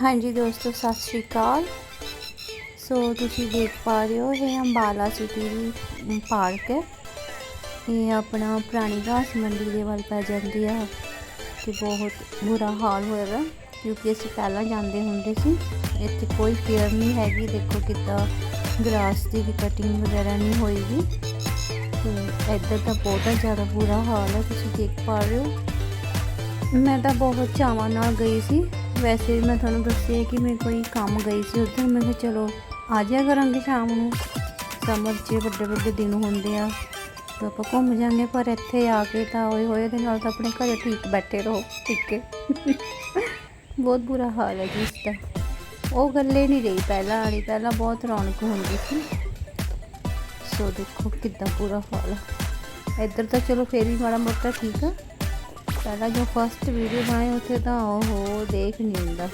ਹਾਂਜੀ ਦੋਸਤੋ, ਸਤਿ ਸ਼੍ਰੀ ਅਕਾਲ। ਸੋ ਤੁਸੀਂ ਦੇਖ ਪਾ ਰਹੇ ਹੋ ਇਹ ਅੰਬਾਲਾ ਸਿਟੀ ਦੀ ਪਾਰਕ ਹੈ। ਇਹ ਆਪਣਾ ਪੁਰਾਣੀ ਘਾਸ ਮੰਡੀ ਦੇ ਵੱਲ ਪੈ ਜਾਂਦੀ ਹੈ ਤੇ ਬਹੁਤ ਬੁਰਾ ਹਾਲ ਹੋਇਆ ਵਾ, ਕਿਉਂਕਿ ਅਸੀਂ ਪਹਿਲਾਂ ਜਾਂਦੇ ਹੁੰਦੇ ਸੀ। ਇੱਥੇ ਕੋਈ ਕੇਅਰ ਨਹੀਂ ਹੈਗੀ, ਦੇਖੋ ਕਿੱਦਾਂ ਗਰਾਸ ਦੀ ਵੀ ਕਟਿੰਗ ਵਗੈਰਾ ਨਹੀਂ ਹੋਏਗੀ। ਤੇ ਇੱਧਰ ਤਾਂ ਬਹੁਤ ਜ਼ਿਆਦਾ ਬੁਰਾ ਹਾਲ ਹੈ ਤੁਸੀਂ ਦੇਖ ਪਾ ਰਹੇ ਹੋ। ਮੈਂ ਤਾਂ ਬਹੁਤ ਚਾਵਾਂ ਨਾਲ ਗਈ ਸੀ। ਵੈਸੇ ਮੈਂ ਤੁਹਾਨੂੰ ਦੱਸਿਆ ਕਿ ਮੈਂ ਕੋਈ ਕੰਮ ਗਈ ਸੀ ਉੱਧਰ ਮੈਂ ਕਿਹਾ ਚਲੋ ਆ ਜਾਇਆ ਕਰਾਂਗੇ ਸ਼ਾਮ ਨੂੰ। ਸਮਰ 'ਚ ਵੱਡੇ ਵੱਡੇ ਦਿਨ ਹੁੰਦੇ ਆ, ਤਾਂ ਆਪਾਂ ਘੁੰਮ ਜਾਂਗੇ ਪਰ ਇੱਥੇ ਆ ਕੇ ਤਾਂ ਹੋਏ ਹੋਏ ਦੇ ਨਾਲ ਤਾਂ ਆਪਣੇ ਘਰੇ ਠੀਕ ਬੈਠੇ ਰਹੋ, ਠੀਕ ਹੈ। ਬਹੁਤ ਬੁਰਾ ਹਾਲ ਹੈ ਜੀ ਇਸ ਦਾ। ਉਹ ਗੱਲੇ ਨਹੀਂ ਰਹੀ ਪਹਿਲਾਂ ਵਾਲੀ, ਪਹਿਲਾਂ ਬਹੁਤ ਰੌਣਕ ਹੁੰਦੀ ਸੀ। ਸੋ ਦੇਖੋ ਕਿੱਦਾਂ ਬੁਰਾ ਹਾਲ ਹੈ ਇੱਧਰ ਤਾਂ ਚਲੋ ਫੇਰ ਵੀ ਮਾੜਾ ਮੋਟਾ ਠੀਕ ਆ। ਪਹਿਲਾਂ ਜੋ ਫਸਟ ਵੀਡੀਓ ਬਣਾਈ ਉੱਥੇ ਤਾਂ ਉਹ ਦੇਖ ਨਹੀਂ ਹੁੰਦਾ।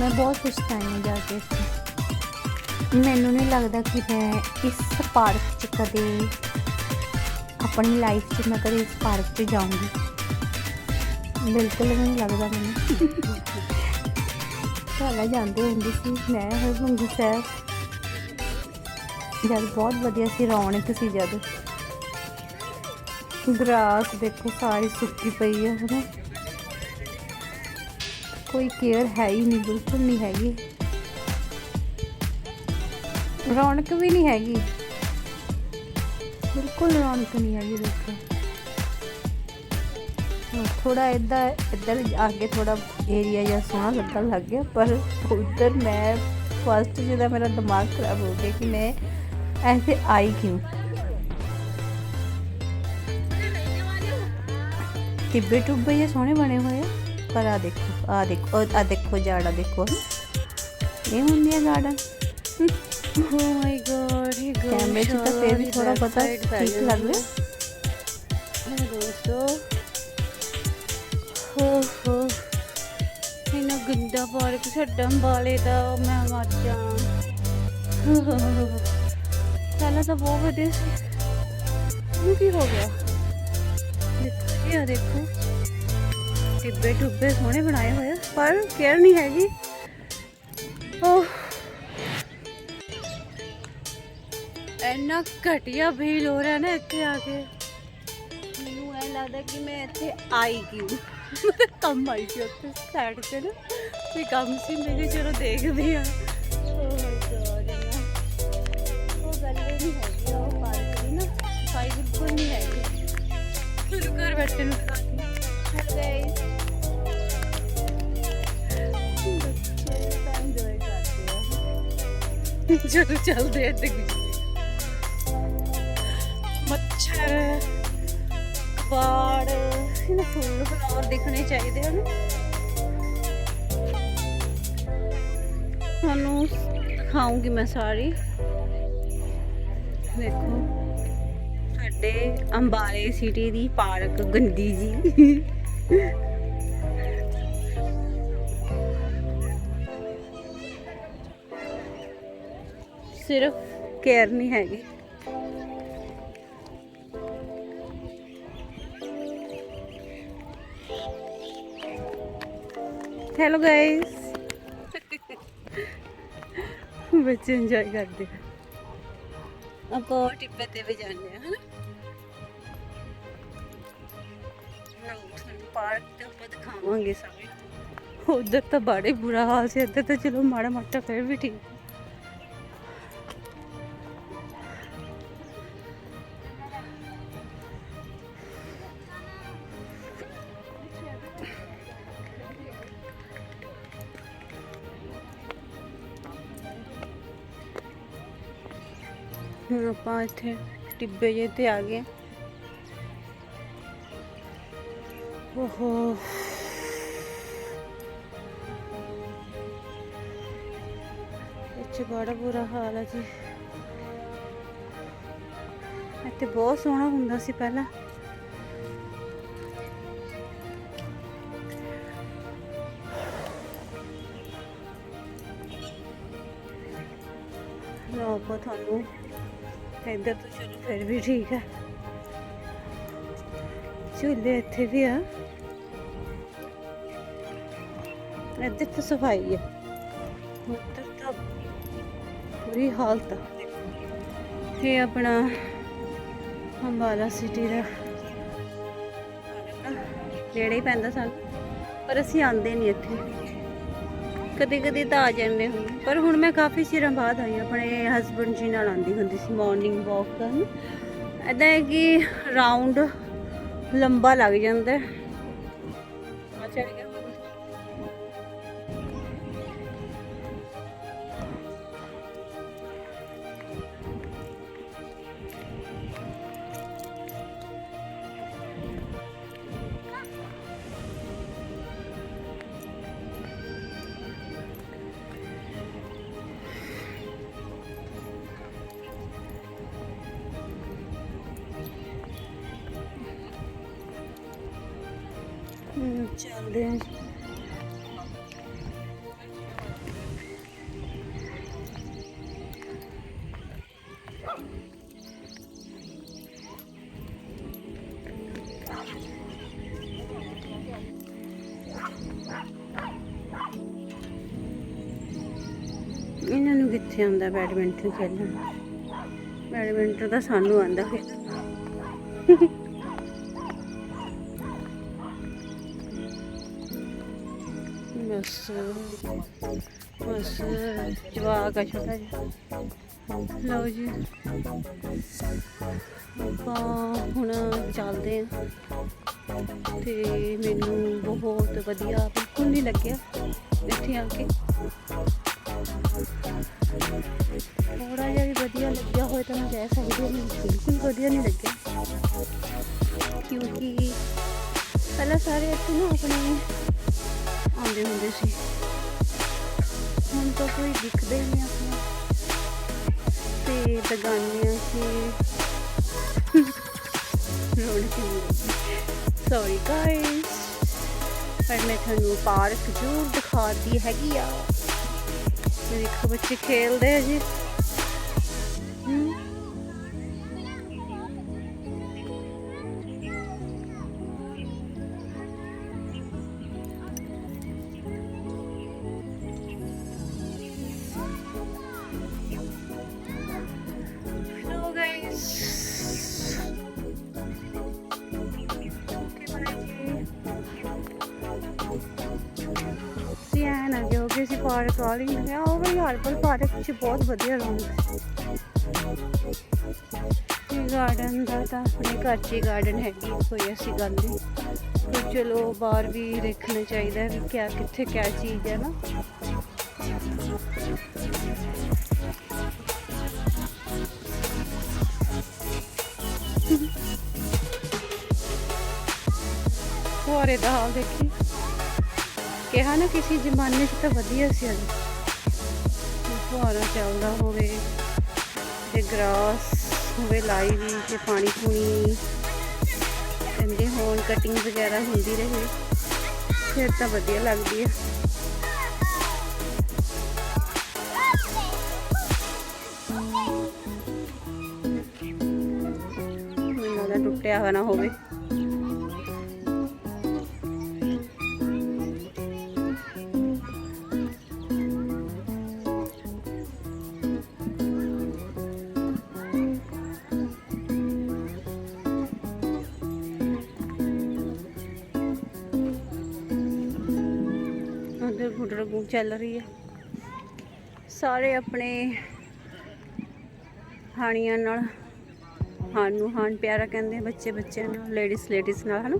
ਮੈਂ ਬਹੁਤ ਪਛਤਾਈ ਹਾਂ ਜਾ ਕੇ ਮੈਨੂੰ ਨਹੀਂ ਲੱਗਦਾ ਕਿ ਮੈਂ ਇਸ ਪਾਰਕ 'ਚ ਕਦੇ ਆਪਣੀ ਲਾਈਫ 'ਚ ਮੈਂ ਕਦੇ ਇਸ ਪਾਰਕ 'ਚ ਜਾਊਂਗੀ। ਬਿਲਕੁਲ ਨਹੀਂ ਲੱਗਦਾ ਮੈਨੂੰ। ਪਹਿਲਾਂ ਜਾਂਦੇ ਹੁੰਦੇ ਸੀ, ਮੈਂ ਹਰਮੰਦਰ ਸਾਹਿਬ ਜਦ ਬਹੁਤ ਵਧੀਆ ਸੀ, ਰੌਣਕ ਸੀ ਜਦ। ਗ੍ਰਾਸ ਦੇਖੋ, ਸਾਰੀ ਸੁੱਕੀ ਪਈ ਹੈ ਹਨਾ? ਕੋਈ ਕੇਅਰ ਹੈ ਹੀ ਨਹੀਂ, ਬਿਲਕੁਲ ਨਹੀਂ ਹੈਗੀ। ਰੌਣਕ ਵੀ ਨਹੀਂ ਹੈਗੀ। ਬਿਲਕੁਲ ਰੌਣਕ ਨਹੀਂ ਹੈਗੀ, ਦੇਖੋ। ਥੋੜਾ ਇਦਾਂ ਇੱਧਰ ਆ ਕੇ ਥੋੜਾ ਏਰੀਆ ਜਿਹਾ ਸੋਹਣਾ ਲੱਗਣ ਲੱਗ ਗਿਆ, ਪਰ ਉੱਧਰ ਮੈਂ ਫਸਟ ਜਿਹਦਾ ਮੇਰਾ ਦਿਮਾਗ ਖਰਾਬ ਹੋ ਗਿਆ ਕਿ ਮੈਂ ਐਸੇ ਆਈ ਕਿਉਂ? ਟਿੱਬੇ ਟੁੱਬੇ ਜੇ ਸੋਹਣੇ ਬਣੇ ਹੋਏ ਆ ਪਰ ਆ ਦੇਖੋ ਆ ਦੇਖੋ ਆ ਦੇਖੋ ਜਾੜਾ ਦੇਖੋ ਇਹ ਹੁੰਦੀ ਆ ਗਾਰਡਨ ਓ ਮਾਈ ਗॉड ਇਹ ਕੈਮਰੇ 'ਚ ਤਾਂ ਫੇਰ ਵੀ ਥੋੜਾ ਪਤਾ ਠੀਕ ਲੱਗ ਰਿਹਾ ਹੈ ਦੋਸਤੋ ਹੋ ਹੋ ਇਹਨਾਂ ਗੰਦਾ ਪਾਰਕ ਛੱਡਣ ਵਾਲੇ ਦਾ ਮੈਂ ਮਰ ਜਾ ਪਹਿਲਾਂ ਤਾਂ ਬਹੁਤ ਵਧੀਆ ਸੀ ਹੁਣ ਕੀ ਹੋ ਗਿਆ ਦੇਖੋ ਆ ਦੇਖੋ। ਟਿੱਬੇ ਟੁੱਬੇ ਸੋਹਣੇ ਬਣਾਏ ਹੋਏ ਆ, ਪਰ ਕੇਅਰ ਨਹੀਂ ਹੈਗੀ। ਓਹ। ਇੰਨਾ ਘਟੀਆ ਫੀਲ ਹੋ ਰਿਹਾ ਨਾ ਇੱਥੇ ਆ ਕੇ। ਮੈਨੂੰ ਐ ਲੱਗਦਾ ਕਿ ਮੈਂ ਇੱਥੇ ਆਈ ਕਿਉਂ? ਕੰਮ ਆਈ ਸੀ ਉੱਥੇ ਸਾਈਡ ਤੇ ਨਾ। ਕੋਈ ਕੰਮ ਸੀ ਮੇਰੇ ਕਿਹਾ ਚਲੋ ਦੇਖਦੇ ਆ ਉਹ ਗੱਲ ਨਹੀਂ ਹੈਗੀ ਉਹ ਪਾਰਕ ਦੀ ਨਾ। ਸਫ਼ਾਈ ਬਿਲਕੁਲ ਨਹੀਂ ਹੈਗੀ। ਚਲੋ ਘਰ ਬੈਠੇ ਨੂੰ ਹੈਲੋ ਚਲੋ ਚੱਲਦੇ ਇੱਥੇ ਮੱਛਰ ਕਬਾੜ ਇਹਨਾਂ ਫੁੱਲ ਫਲਾਵਰ ਦਿਖਣੇ ਚਾਹੀਦੇ ਹਨ ਤੁਹਾਨੂੰ ਦਿਖਾਉਂਗੀ ਮੈਂ ਸਾਰੀ ਦੇਖੋ ਸਾਡੇ ਅੰਬਾਲੇ ਸਿਟੀ ਦੀ ਪਾਰਕ ਗੰਦੀ ਜੀ। ਸਿਰਫ ਕੇਅਰ ਨਹੀਂ ਹੈਗੀ। ਹੈਲੋ ਗਾਇਸ ਬੱਚੇ ਇੰਜੋਏ ਕਰਦੇ। ਆਪਾਂ ਉਹ ਟਿੱਬੇ ਤੇ ਵੀ ਜਾਂਦੇ ਆ ਹਨਾ? ਤੁਹਾਨੂੰ ਪਾਰਕ ਤੇ ਆਪਾਂ ਦਿਖਾਵਾਂਗੇ ਸਾਰੇ ਉਧਰ ਤਾਂ ਬੜੇ ਬੁਰਾ ਹਾਲ ਸੀ, ਇੱਧਰ ਤਾਂ ਚਲੋ ਮਾੜਾ ਮੋਟਾ ਫਿਰ ਵੀ ਠੀਕ। ਆਪਾਂ ਇੱਥੇ ਟਿੱਬੇ ਜੇ ਤੇ ਆ ਗਏ। ਓਹੋ। ਇੱਥੇ ਬੜਾ ਬੁਰਾ ਹਾਲ ਹੈ ਜੀ। ਇੱਥੇ ਬਹੁਤ ਸੋਹਣਾ ਹੁੰਦਾ ਸੀ ਪਹਿਲਾਂ। ਲੋ ਆਪਾਂ ਤੁਹਾਨੂੰ ਇੱਧਰ ਤਾਂ ਚਲੋ ਫਿਰ ਵੀ ਠੀਕ ਆ। ਝੂਲੇ ਇੱਥੇ ਵੀ ਆ। ਇੱਧਰ ਤਾਂ ਸਫ਼ਾਈ ਹੈ ਉੱਧਰ ਤਾਂ ਬੁਰੀ ਹਾਲਤ ਆ। ਇਹ ਆਪਣਾ ਅੰਬਾਲਾ ਸਿਟੀ ਦਾ ਨੇੜੇ ਹੀ ਪੈਂਦਾ ਸਾਨੂੰ। ਪਰ ਅਸੀਂ ਆਂਦੇ ਨਹੀਂ ਇੱਥੇ। ਕਦੇ ਕਦੇ ਤਾਂ ਆ ਜਾਂਦੇ ਹਾਂ ਪਰ ਹੁਣ ਮੈਂ ਕਾਫੀ ਚਿਰਾਂ ਬਾਅਦ ਆਈ ਹਾਂ। ਆਪਣੇ ਹਸਬੰਡ ਜੀ ਨਾਲ ਆਉਂਦੀ ਹੁੰਦੀ ਸੀ ਮਾਰਨਿੰਗ ਵਾਕ ਕਰਨ ਐਦਾਂ ਹੈ ਕਿ ਰਾਉਂਡ ਲੰਬਾ ਲੱਗ ਜਾਂਦਾ ਹਮ, ਚੱਲਦੇ ਹਾਂ ਜੀ। ਇਹਨਾਂ ਨੂੰ ਕਿੱਥੇ ਆਉਂਦਾ ਬੈਡਮਿੰਟਨ ਖੇਲਣ ਬੈਡਮਿੰਟਨ ਤਾਂ ਸਾਨੂੰ ਆਉਂਦਾ ਖੇਲਣ ਬਸ ਬਸ, ਜਵਾਕ ਆ ਛੋਟਾ ਜਿਹਾ। ਲਓ ਜੀ, ਆਪਾਂ ਹੁਣ ਚੱਲਦੇ ਆ ਤੇ ਮੈਨੂੰ ਬਹੁਤ ਵਧੀਆ, ਬਿਲਕੁਲ ਨਹੀਂ ਲੱਗਿਆ। ਇੱਥੇ ਆ ਕੇ। ਥੋੜਾ ਜਿਹਾ ਵੀ ਵਧੀਆ ਲੱਗਿਆ ਹੋਏ ਤਾਂ ਮੈਂ ਕਹਿ ਸਕਦੀ ਹਾਂ ਬਿਲਕੁਲ ਵਧੀਆ ਨਹੀਂ ਲੱਗਿਆ। ਕਿਉਂਕਿ ਪਹਿਲਾਂ ਸਾਰੇ ਇੱਥੇ ਨਾ ਆਪਣੇ ਆਉਂਦੇ ਹੁੰਦੇ ਸੀ। ਹੁਣ ਤਾਂ ਕੋਈ ਦਿਖਦਾ ਨਹੀਂ ਆਪਣਾ। ਤੇ ਬਗਾਨੀਆਂ ਸੀ। ਰੌਣਕ ਸੌਰੀ ਗਾਇਸ ਪਰ ਮੈਂ ਤੁਹਾਨੂੰ ਪਾਰਕ ਜ਼ਰੂਰ ਦਿਖਾਤੀ ਹੈਗੀ ਆ। ਦੇਖੋ ਬੱਚੇ ਖੇਲਦੇ ਆ ਜੀ। ਨਾ ਜੋ ਕਿ ਅਸੀਂ ਪਾਰਕ ਵਾਲੀ। ਨੇ ਉਹ ਵੀ ਹਰਬਲ ਪਾਰਕ ਚ ਬਹੁਤ ਵਧੀਆ ਰੌਣਕ ਇਹ ਗਾਰਡਨ ਦਾ ਤਾਂ ਆਪਣੇ ਘਰ 'ਚ ਗਾਰਡਨ ਹੈਗੀ ਕੋਈ ਐਸੀ ਗੱਲ ਨਹੀਂ। ਪਰ ਚਲੋ, ਬਾਹਰ ਵੀ ਦੇਖਣਾ ਚਾਹੀਦਾ ਵੀ ਕਿਆ, ਕਿੱਥੇ ਕਿਆ ਚੀਜ਼ ਹੈ ਨਾ। ਫੁਹਾਰੇ ਦਾ ਹਾਲ ਦੇਖੀ ਕਿਹਾ ਨਾ ਕਿਸੇ ਜ਼ਮਾਨੇ 'ਚ ਤਾਂ ਵਧੀਆ ਸੀ ਅਜੇ। ਫੁਹਾਰਾ ਚੱਲਦਾ ਹੋਵੇ ਤੇ ਗ੍ਰਾਸ ਹੋਵੇ ਲਾਈ ਵੀ ਤੇ ਪਾਣੀ ਪੂਣੀ ਕਹਿੰਦੇ ਹੋਣ ਕਟਿੰਗ ਵਗੈਰਾ ਹੁੰਦੀ ਰਹੇ। ਫਿਰ ਤਾਂ ਵਧੀਆ ਲੱਗਦੀ ਹੈ ਟੁੱਟਿਆ ਹੋਣਾ ਹੋਵੇ। ਉਧਰ ਗੁੱਡਰ ਚੱਲ ਰਹੀ ਹੈ ਸਾਰੇ ਆਪਣੇ ਹਾਣੀਆਂ ਨਾਲ ਹਾਨ ਨੂੰ ਹਾਣ ਪਿਆਰਾ ਕਹਿੰਦੇ ਬੱਚੇ ਬੱਚਿਆਂ ਨਾਲ ਲੇਡੀਜ਼ ਲੇਡੀਜ਼ ਨਾਲ, ਹਨਾ?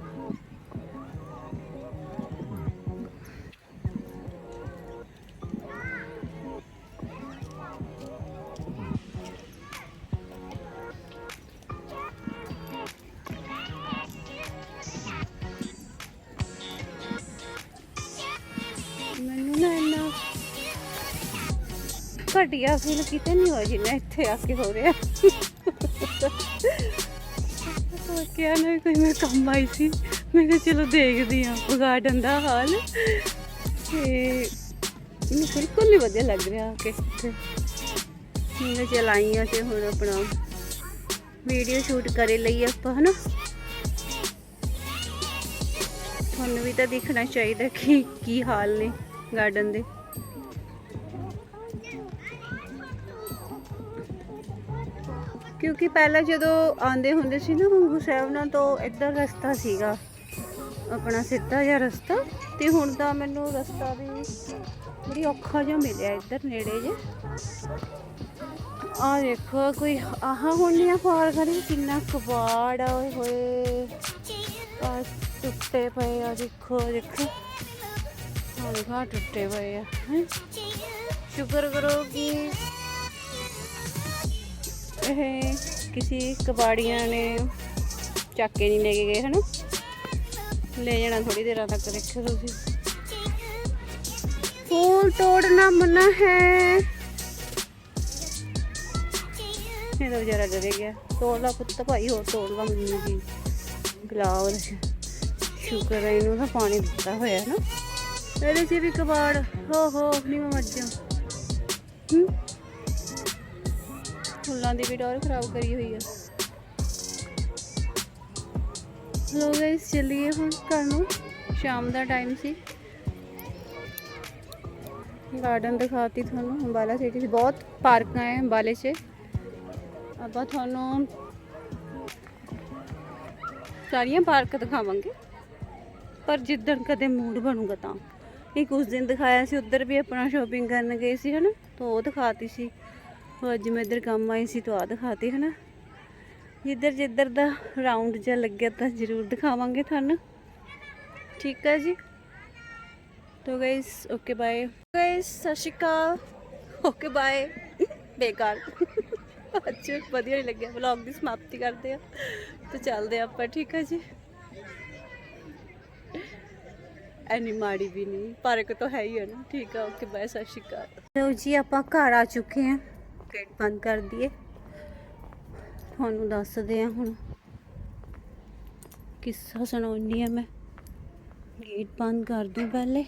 ਘਟੀਆ ਫੀਲ ਕਿਤੇ ਨਹੀਂ ਹੋਇਆ ਜਿੰਨਾ ਇੱਥੇ ਆ ਕੇ ਹੋ ਰਿਹਾ। ਕਿਹਾ ਨਾ ਕੋਈ ਮੈਂ ਕੰਮ ਆਈ ਸੀ। ਮੈਂ ਕਿਹਾ ਚਲੋ ਦੇਖਦੀ ਹਾਂ ਗਾਰਡਨ ਦਾ ਹਾਲ। ਤੇ ਮੈਨੂੰ ਬਿਲਕੁਲ ਨਹੀਂ ਵਧੀਆ ਲੱਗ ਰਿਹਾ ਆ ਕੇ ਮੈਂ ਕਿਹਾ ਚੱਲ ਤੇ ਹੁਣ ਆਪਣਾ ਵੀਡੀਓ ਸ਼ੂਟ ਕਰੇ ਲਈ ਆਪਾਂ, ਹਨਾ? ਤੁਹਾਨੂੰ ਵੀ ਤਾਂ ਦੇਖਣਾ ਚਾਹੀਦਾ ਕਿ ਕੀ ਹਾਲ ਨੇ ਗਾਰਡਨ ਦੇ। ਕਿਉਂਕਿ ਪਹਿਲਾਂ ਜਦੋਂ ਆਉਂਦੇ ਹੁੰਦੇ ਸੀ ਨਾ ਹੰਗੂ ਸਾਹਿਬ ਨਾਲ, ਤੋਂ ਇੱਧਰ ਰਸਤਾ ਸੀਗਾ। ਆਪਣਾ ਸਿੱਧਾ ਜਿਹਾ ਰਸਤਾ ਤੇ ਹੁਣ ਤਾਂ ਮੈਨੂੰ ਰਸਤਾ ਵੀ ਬੜੀ ਔਖਾ ਜਿਹਾ ਮਿਲਿਆ ਇੱਧਰ ਨੇੜੇ ਜੇ। ਆ ਦੇਖੋ, ਕੋਈ ਆਹ ਹੁਣ ਨਹੀਂ ਪਾਰ ਖੜੀ ਕਿੰਨਾ ਕਬਾੜ ਆ, ਓਏ ਹੋਏ। ਆ ਟੁੱਟੇ ਪਏ ਆ, ਦੇਖੋ ਦੇਖੋ। ਹਾਂ ਦੇਖੋ ਟੁੱਟੇ ਪਏ ਆ, ਹੈਂ। ਸ਼ੁਕਰ ਕਰੋ ਕਿ ਇਹ ਕਿਸੇ ਕਬਾੜੀਆਂ ਨੇ ਚੱਕ ਕੇ ਨਹੀਂ ਲੈ ਕੇ ਗਏ, ਹਨਾ? ਲੈ ਜਾਣਾ ਥੋੜੀ ਦੇਰਾਂ ਤੱਕ, ਦੇਖੋ ਤੁਸੀਂ। ਫੂਲ ਤੋੜਨਾ ਮਨਾ ਹੈ। ਇਹ ਤਾਂ ਵਿਚਾਰਾ ਡਰੇ ਗਿਆ। ਤੋੜ ਲਾ ਪੁੱਤ ਭਾਈ, ਹੋਰ ਤੋੜ ਲਾ ਮੈਨੂੰ ਜੀ ਗੁਲਾਬ ਸ਼ੁਕਰ ਹੈ ਇਹਨੂੰ ਤਾਂ ਪਾਣੀ ਦਿੱਤਾ ਹੋਇਆ ਨਾ ਇਹਦੇ 'ਚ ਵੀ ਕਬਾੜ। ਹੋ ਹੋ ਨਹੀਂ ਮੈਂ ਮਰ ਫੁੱਲਾਂ ਦੀ ਵੀ ਡੋਰ ਖਰਾਬ ਕਰੀ ਹੋਈ ਆ। ਲੋ ਗਾਇਸ ਚੱਲੀਏ ਹੁਣ ਘਰ ਨੂੰ। ਸ਼ਾਮ ਦਾ ਟਾਈਮ ਸੀ। ਗਾਰਡਨ ਦਿਖਾਤੀ ਤੁਹਾਨੂੰ, ਅੰਬਾਲਾ ਸਿਟੀ 'ਚ ਬਹੁਤ ਪਾਰਕਾਂ ਹੈ ਅੰਬਾਲੇ 'ਚ। ਆਪਾਂ ਤੁਹਾਨੂੰ ਸਾਰੀਆਂ ਪਾਰਕ ਦਿਖਾਵਾਂਗੇ। ਪਰ ਜਿੱਦਣ ਕਦੇ ਮੂਡ ਬਣੂਗਾ ਤਾਂ। ਇੱਕ ਉਸ ਦਿਨ ਦਿਖਾਇਆ ਸੀ, ਉੱਧਰ ਵੀ ਆਪਣਾ ਸ਼ਾਪਿੰਗ ਕਰਨ ਗਏ ਸੀ, ਹਨਾ? ਤਾਂ ਉਹ ਦਿਖਾਤੀ ਸੀ। ਅੱਜ ਮੈਂ ਇੱਧਰ ਕੰਮ ਆਈ ਸੀ ਤਾਂ ਆ ਦਿਖਾਤੀ, ਹਨਾ? ਜਿੱਧਰ ਜਿੱਧਰ ਦਾ ਰਾਉਂਡ ਜਿਹਾ ਲੱਗਿਆ, ਤਾਂ ਜ਼ਰੂਰ ਦਿਖਾਵਾਂਗੇ ਤੁਹਾਨੂੰ। ਠੀਕ ਹੈ ਜੀ? ਤੋ ਗਾਇਸ ਓਕੇ ਬਾਏ ਗਾਇਸ ਸਤਿ ਸ਼੍ਰੀ ਅਕਾਲ। ਓਕੇ ਬਾਏ ਬੇਕਾਰ। ਅੱਜ ਵਧੀਆ ਨਹੀਂ ਲੱਗਿਆ ਵਲੌਗ ਦੀ ਸਮਾਪਤੀ ਕਰਦੇ ਆ। ਤੇ ਚੱਲਦੇ ਆ ਆਪਾਂ, ਠੀਕ ਹੈ ਜੀ? ਐਨੀ ਮਾੜੀ ਵੀ ਨਹੀਂ ਪਾਰਕ ਤਾਂ ਹੈ ਹੀ ਹੈ ਨਾ। ਠੀਕ ਆ ਓਕੇ ਬਾਏ ਸਤਿ ਸ਼੍ਰੀ ਅਕਾਲ। ਲਓ ਜੀ, ਆਪਾਂ ਘਰ ਆ ਚੁੱਕੇ ਹਾਂ ਗੇਟ ਬੰਦ ਕਰ ਦਈਏ। ਤੁਹਾਨੂੰ ਦੱਸਦੇ ਆ ਹੁਣ ਕਿੱਸਾ ਸੁਣਾਉਣੀ ਆ ਮੈਂ। ਗੇਟ ਬੰਦ ਕਰ ਦੂੰ ਪਹਿਲੇ।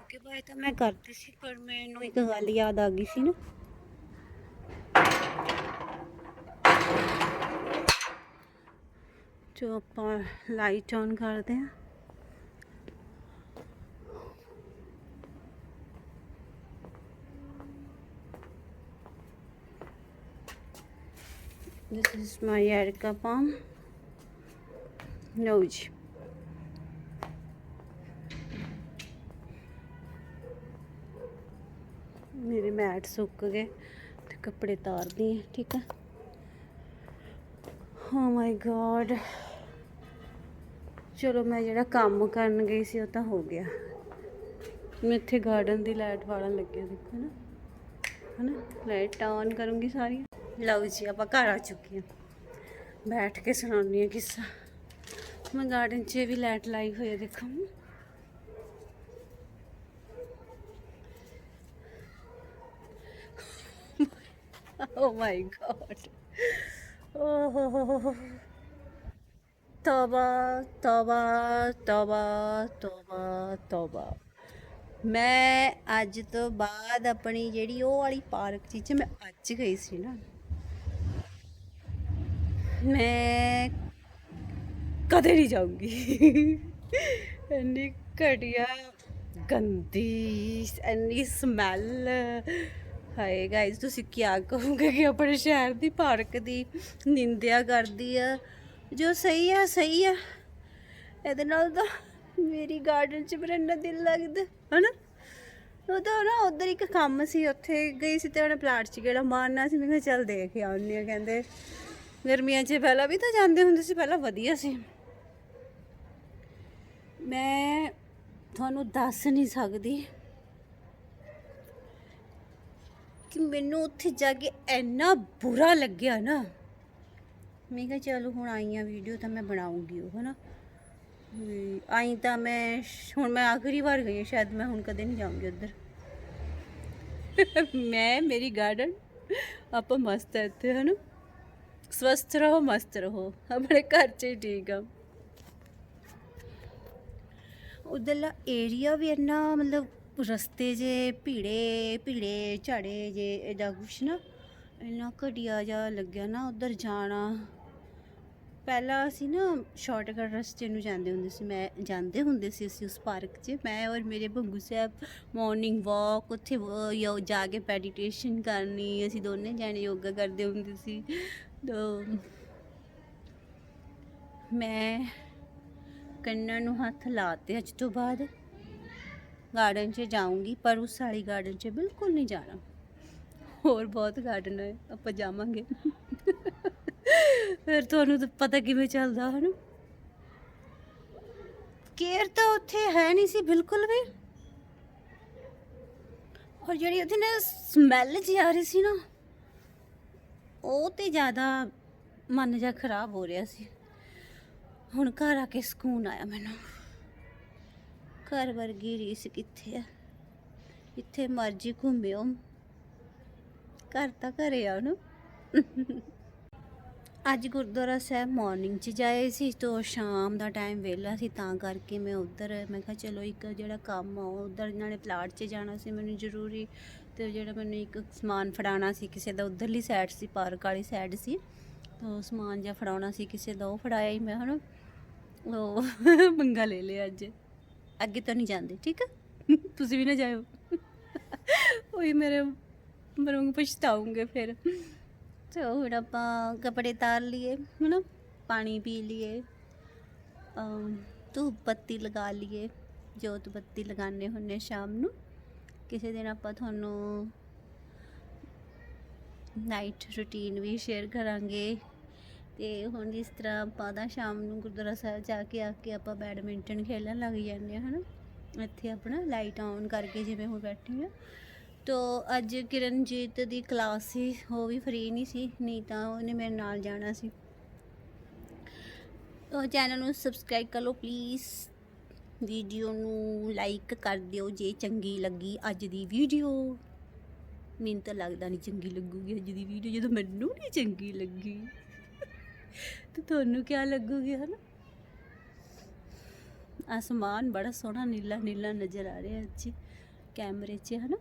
ਓਕੇ ਬਾਏ ਤਾਂ ਮੈਂ ਕਰਦੀ ਸੀ, ਪਰ ਮੈਨੂੰ ਇੱਕ ਗੱਲ ਯਾਦ ਆ ਗਈ ਸੀ ਨਾ। ਜੋ ਆਪਾਂ ਲਾਈਟ ਔਨ ਕਰਦੇ ਹਾਂ। This is my Erica palm. ਲਓ ਜੀ ਮੇਰੇ ਮੈਟ ਸੁੱਕ ਗਏ ਤੇ ਕੱਪੜੇ ਤਾਰਦੀ ਹਾਂ ਠੀਕ ਹੈ ਓ ਮਾਈ ਗॉड ਚਲੋ ਮੈਂ ਜਿਹੜਾ ਕੰਮ ਕਰਨ ਗਈ ਸੀ ਉਹ ਤਾਂ ਹੋ ਗਿਆ ਮੈਂ ਇੱਥੇ ਗਾਰਡਨ ਦੀ ਲਾਈਟ ਵਾਲਣ ਲੱਗਿਆ ਦੇਖੋ ਨਾ ਹਨਾ ਲਾਈਟ ਆਨ ਕਰੂੰਗੀ ਸਾਰੀਆਂ ਲਓ ਜੀ, ਆਪਾਂ ਘਰ ਆ ਚੁੱਕੇ ਹਾਂ। ਬੈਠ ਕੇ ਸੁਣਾਉਣੀ ਆ ਕਿੱਸਾ। ਮੈਂ ਗਾਰਡਨ 'ਚ ਵੀ ਲਾਈਟ ਲਾਈ ਹੋਈ ਹੈ ਦੇਖੋ। ਓ ਮਾਈ ਗॉड ਓਹ ਤੋਬਾ ਤੋਬਾ ਤੋਬਾ ਤੋਬਾ ਤੋਬਾ ਮੈਂ ਅੱਜ ਤੋਂ ਬਾਅਦ ਆਪਣੀ ਜਿਹੜੀ ਉਹ ਵਾਲੀ ਪਾਰਕ ਜਿੱਥੇ ਮੈਂ ਅੱਜ ਗਈ ਸੀ ਨਾ ਮੈਂ ਕਦੇ ਨਹੀਂ ਜਾਊਂਗੀ। ਇੰਨੀ ਘਟੀਆ, ਗੰਦੀ, ਇੰਨੀ ਸਮੈਲ ਹਾਏ ਗਾਇਸ ਤੁਸੀਂ ਕੀ ਕਹੋਗੇ ਕਿ ਆਪਣੇ ਸ਼ਹਿਰ ਦੀ, ਪਾਰਕ ਦੀ ਨਿੰਦਿਆ ਕਰਦੀ ਆ। ਜੋ ਸਹੀ ਆ ਸਹੀ ਆ। ਇਹਦੇ ਨਾਲ ਤਾਂ ਮੇਰੀ ਗਾਰਡਨ 'ਚ ਮੇਰਾ ਇੰਨਾ ਦਿਲ ਲੱਗਦਾ, ਹਨਾ? ਉਹ ਤਾਂ ਨਾ ਉਧਰ ਇੱਕ ਕੰਮ ਸੀ, ਉੱਥੇ ਗਈ ਸੀ ਤੇ ਉਹਨੇ ਪਲਾਟ 'ਚ ਕਿਹੜਾ ਮਾਰਨਾ ਸੀ। ਮੈਂ ਕਿਹਾ ਚੱਲ ਦੇਖ ਆਉਂਦੀ ਆ ਕਹਿੰਦੇ ਗਰਮੀਆਂ 'ਚ ਪਹਿਲਾਂ ਵੀ ਤਾਂ ਜਾਂਦੇ ਹੁੰਦੇ ਸੀ, ਪਹਿਲਾਂ ਵਧੀਆ ਸੀ। ਮੈਂ ਤੁਹਾਨੂੰ ਦੱਸ ਨਹੀਂ ਸਕਦੀ ਕਿ ਮੈਨੂੰ ਉੱਥੇ ਜਾ ਕੇ ਇੰਨਾ ਬੁਰਾ ਲੱਗਿਆ ਨਾ। ਮੈਂ ਕਿਹਾ ਚਲੋ ਹੁਣ ਆਈ ਆ ਵੀਡੀਓ ਤਾਂ ਮੈਂ ਬਣਾਉਂਗੀ ਉਹ, ਹਨਾ। ਵੀ ਆਈ ਤਾਂ ਮੈਂ, ਹੁਣ ਮੈਂ ਆਖਰੀ ਵਾਰ ਗਈ ਸ਼ਾਇਦ ਮੈਂ ਹੁਣ ਕਦੇ ਨਹੀਂ ਜਾਊਂਗੀ ਉੱਧਰ। ਮੈਂ, ਮੇਰੀ ਗਾਰਡਨ ਆਪਾਂ ਮਸਤ ਹੈ ਇੱਥੇ, ਹਨਾ। ਸਵਸਥ ਰਹੋ ਮਸਤ ਰਹੋ ਆਪਣੇ ਘਰ 'ਚ ਹੀ ਠੀਕ ਆ ਉਧਰਲਾ ਏਰੀਆ ਵੀ ਇੰਨਾ ਮਤਲਬ ਰਸਤੇ ਜੇ ਭੀੜੇ ਭੀੜੇ ਝਾੜੇ ਜੇ ਇਹਦਾ ਕੁਛ ਨਾ ਇੰਨਾ ਘਟੀਆ ਜਿਹਾ ਲੱਗਿਆ ਨਾ ਉਧਰ ਜਾਣਾ ਪਹਿਲਾਂ ਅਸੀਂ ਨਾ ਸ਼ਾਰਟਕਟ ਰਸਤੇ ਨੂੰ ਜਾਂਦੇ ਹੁੰਦੇ ਸੀ ਮੈਂ ਜਾਂਦੇ ਹੁੰਦੇ ਸੀ ਅਸੀਂ ਉਸ ਪਾਰਕ 'ਚ ਮੈਂ ਔਰ ਮੇਰੇ ਬੰਗੂ ਸਾਹਿਬ ਮਾਰਨਿੰਗ ਵਾਕ ਉੱਥੇ ਜਾ ਕੇ ਮੈਡੀਟੇਸ਼ਨ ਕਰਨੀ ਅਸੀਂ ਦੋਨੇ ਜਾਣੇ ਯੋਗਾ ਕਰਦੇ ਹੁੰਦੇ ਸੀ. ਮੈਂ ਕੰਨਾਂ ਨੂੰ ਹੱਥ ਲਾਤੇ ਅੱਜ ਤੋਂ ਬਾਅਦ। ਗਾਰਡਨ 'ਚ ਜਾਊਂਗੀ, ਪਰ ਉਸ ਵਾਲੀ ਗਾਰਡਨ 'ਚ ਬਿਲਕੁਲ ਨਹੀਂ ਜਾਣਾ। ਹੋਰ ਬਹੁਤ ਗਾਰਡਨ ਹੈ, ਆਪਾਂ ਜਾਵਾਂਗੇ। ਫਿਰ ਤੁਹਾਨੂੰ ਤਾਂ ਪਤਾ ਕਿਵੇਂ ਚੱਲਦਾ, ਹਨ? ਕੇਅਰ ਤਾਂ ਉੱਥੇ ਹੈ ਨਹੀਂ ਸੀ ਬਿਲਕੁਲ ਵੀ। ਔਰ ਜਿਹੜੀ ਉੱਥੇ ਨਾ ਸਮੈਲ ਜੀ ਆ ਰਹੀ ਸੀ ਨਾ ਉਹ ਤੇ ਜ਼ਿਆਦਾ ਮਨ ਜਾ ਖਰਾਬ ਹੋ ਰਿਹਾ ਸੀ। ਹੁਣ ਘਰ ਆ ਕੇ ਸਕੂਨ ਆਇਆ ਮੈਨੂੰ। ਘਰ ਵਰਗੀ ਰੀਸ ਕਿੱਥੇ ਆ? ਇੱਥੇ ਮਰਜ਼ੀ ਘੁੰਮਿਓ ਘਰ ਤਾਂ ਘਰੇ ਆ ਨਾ ਅੱਜ ਗੁਰਦੁਆਰਾ ਸਾਹਿਬ ਮਾਰਨਿੰਗ 'ਚ ਜਾਏ ਸੀ ਤੋਂ ਸ਼ਾਮ ਦਾ ਟਾਈਮ ਵੇਲਾ ਸੀ, ਤਾਂ ਕਰਕੇ ਮੈਂ ਉੱਧਰ, ਮੈਂ ਕਿਹਾ ਚਲੋ ਇੱਕ ਜਿਹੜਾ ਕੰਮ ਆ ਉਧਰ ਇਹਨਾਂ ਨੇ ਪਲਾਟ 'ਚ ਜਾਣਾ ਸੀ, ਮੈਨੂੰ ਜ਼ਰੂਰੀ ਤੇ ਜਿਹੜਾ ਮੈਨੂੰ ਇੱਕ ਸਮਾਨ ਫੜਾਉਣਾ ਸੀ ਕਿਸੇ ਦਾ, ਉਧਰਲੀ ਸਾਈਡ ਸੀ, ਪਾਰਕ ਵਾਲੀ ਸਾਈਡ ਸੀ, ਤਾਂ ਸਮਾਨ ਜਿਹਾ ਫੜਾਉਣਾ ਸੀ ਕਿਸੇ ਦਾ, ਉਹ ਫੜਾਇਆ ਹੀ ਮੈਂ, ਹਨਾ? ਉਹ ਮੰਗਾ ਲੈ ਲਿਆ ਅੱਜ। ਅੱਗੇ ਤਾਂ ਨਹੀਂ ਜਾਂਦੇ, ਠੀਕ ਹੈ ਤੁਸੀਂ ਵੀ ਨਾ ਜਾਇਓ। ਉਹੀ ਮੇਰੇ ਮਰੂੰਗ ਪਛਤਾਉਂਗੇ ਫਿਰ। ਤੇ ਹੁਣ ਆਪਾਂ ਕੱਪੜੇ ਤਾਰ ਲਈਏ, ਹਨਾ? ਪਾਣੀ ਪੀ ਲਈਏ ਧੂਪ ਬੱਤੀ ਲਗਾ ਲਈਏ, ਜੋਤ ਬੱਤੀ ਲਗਾਉਂਦੇ ਹੁੰਨੇ ਸ਼ਾਮ ਨੂੰ। ਕਿਸੇ ਦਿਨ ਆਪਾਂ ਤੁਹਾਨੂੰ ਨਾਈਟ ਰੁਟੀਨ ਵੀ ਸ਼ੇਅਰ ਕਰਾਂਗੇ। ਤੇ ਹੁਣ ਜਿਸ ਤਰ੍ਹਾਂ ਆਪਾਂ ਦਾ ਸ਼ਾਮ ਨੂੰ ਗੁਰਦੁਆਰਾ ਸਾਹਿਬ ਜਾ ਕੇ ਆ ਕੇ ਆਪਾਂ ਬੈਡਮਿੰਟਨ ਖੇਡਣ ਲੱਗ ਜਾਂਦੇ ਹਾਂ, ਹਨਾ? ਇੱਥੇ ਆਪਣਾ ਲਾਈਟ ਆਨ ਕਰਕੇ ਜਿਵੇਂ ਹੁਣ ਬੈਠੀ ਆ ਤੋ ਅੱਜ ਕਿਰਨਜੀਤ ਦੀ ਕਲਾਸ ਸੀ, ਉਹ ਵੀ ਫ੍ਰੀ ਨਹੀਂ ਸੀ, ਨਹੀਂ ਤਾਂ ਉਹਨੇ ਮੇਰੇ ਨਾਲ ਜਾਣਾ ਸੀ। ਉਹ ਚੈਨਲ ਨੂੰ ਸਬਸਕ੍ਰਾਈਬ ਕਰ ਲਓ ਪਲੀਜ਼ ਵੀਡੀਓ ਨੂੰ ਲਾਈਕ ਕਰ ਦਿਓ ਜੇ ਚੰਗੀ ਲੱਗੀ ਅੱਜ ਦੀ ਵੀਡੀਓ। ਮੈਨੂੰ ਤਾਂ ਲੱਗਦਾ ਨਹੀਂ ਚੰਗੀ ਲੱਗੂਗੀ ਅੱਜ ਦੀ ਵੀਡੀਓ, ਜਦੋਂ ਮੈਨੂੰ ਨਹੀਂ ਚੰਗੀ ਲੱਗੀ। ਤੇ ਤੁਹਾਨੂੰ ਕੀ ਲੱਗੂਗੀ, ਹਨਾ? ਆਸਮਾਨ ਬੜਾ ਸੋਹਣਾ, ਨੀਲਾ ਨੀਲਾ ਨਜ਼ਰ ਆ ਰਿਹਾ ਅੱਜ ਕੈਮਰੇ 'ਚ, ਹਨਾ?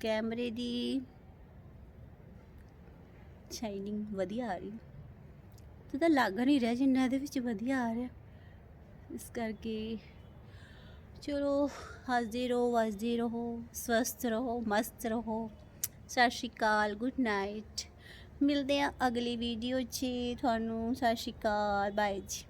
ਕੈਮਰੇ ਦੀ ਸ਼ਾਈਨਿੰਗ ਵਧੀਆ ਆ ਰਹੀ। ਤੇ ਤਾਂ ਲੱਗ ਨਹੀਂ ਰਿਹਾ ਜਿੰਨਾ ਇਹਦੇ ਵਿੱਚ ਵਧੀਆ ਆ ਰਿਹਾ। ਇਸ ਕਰਕੇ ਚਲੋ, ਹੱਸਦੇ ਰਹੋ, ਵਸਦੇ ਰਹੋ, ਸਵਸਥ ਰਹੋ, ਮਸਤ ਰਹੋ। ਸਤਿ ਸ਼੍ਰੀ ਅਕਾਲ ਗੁੱਡ ਨਾਈਟ ਮਿਲਦੇ ਆ ਅਗਲੀ ਵੀਡੀਓ 'ਚ। ਤੁਹਾਨੂੰ ਸਤਿ ਸ਼੍ਰੀ ਅਕਾਲ ਬਾਏ ਜੀ।